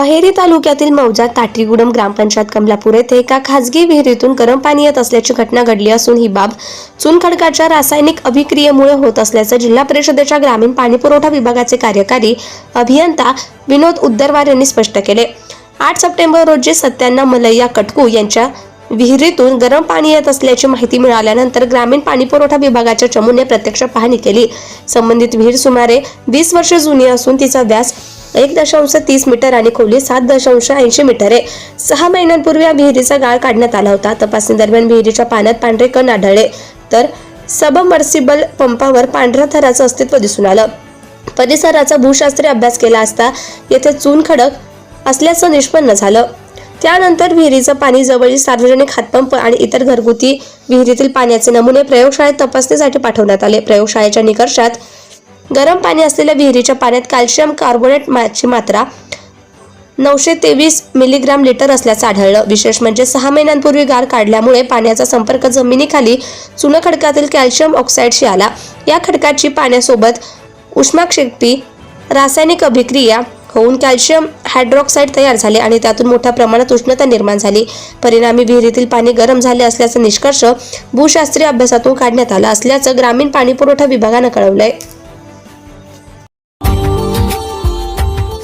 अहेरी तालुक्यातील मौजा ताटीगुडम ग्रामपंचायत कमलापूर येथे एका खासगी विहिरीतून गरम पाणी येत असल्याची घटना घडली असून ही बाब चुनखडकाच्या रासायनिक अभिक्रियेमुळे होत असल्याचं जिल्हा परिषदेच्या ग्रामीण पाणीपुरवठा विभागाचे कार्यकारी अभियंता विनोद उद्दरवार यांनी स्पष्ट केले. आठ सप्टेंबर रोजी सत्याण्णव मलैया कटकू यांच्या विहिरीतून गरम पाणी येत असल्याची माहिती मिळाल्यानंतर ग्रामीण पाणीपुरवठा विभागाच्या चमूने प्रत्यक्ष पाहणी केली. संबंधित विहीर सुमारे वीस वर्ष जुनी असून तिचा व्यास एक दशांश तीस मीटर आणि खोली सात दशांश ऐंशी मीटर आहे. सहा महिन्यांपूर्वी या विहिरीचा गाळ काढण्यात आला होता. तपासणी दरम्यान विहिरीच्या पाण्यात पांढरे कण आढळले. तर सबमर्सिबल पंपावर पांढऱ्या थराचं अस्तित्व दिसून आलं. परिसराचा भूशास्त्रीय अभ्यास केला असता येथे चून खडक असल्याचं निष्पन्न झालं. त्यानंतर विहिरीचं पाणी जवळील सार्वजनिक हातपंप आणि इतर घरगुती विहिरीतील पाण्याचे नमुने प्रयोगशाळेत तपासणीसाठी पाठवण्यात आले. प्रयोगशाळेच्या निकषात गरम पाणी असलेल्या विहिरीच्या पाण्यात कॅल्शियम कार्बोनेट ची मात्रा नऊशे तेवीस मिलीग्राम लिटर असल्याचं आढळलं. विशेष म्हणजे सहा महिन्यांपूर्वी गार काढल्यामुळे पाण्याचा संपर्क जमिनीखाली चुनखडकातील कॅल्शियम ऑक्साईडशी आला. या खडकाची पाण्यासोबत उष्माक्षेपी रासायनिक अभिक्रिया होऊन कॅल्शियम हायड्रॉक्साईड तयार झाले आणि त्यातून मोठ्या प्रमाणात उष्णता निर्माण झाली. परिणामी विहिरीतील पाणी गरम झाले असल्याचा निष्कर्ष भूशास्त्रीय अभ्यासातून काढण्यात आला असल्याचं ग्रामीण पाणीपुरवठा विभागानं कळवलंय.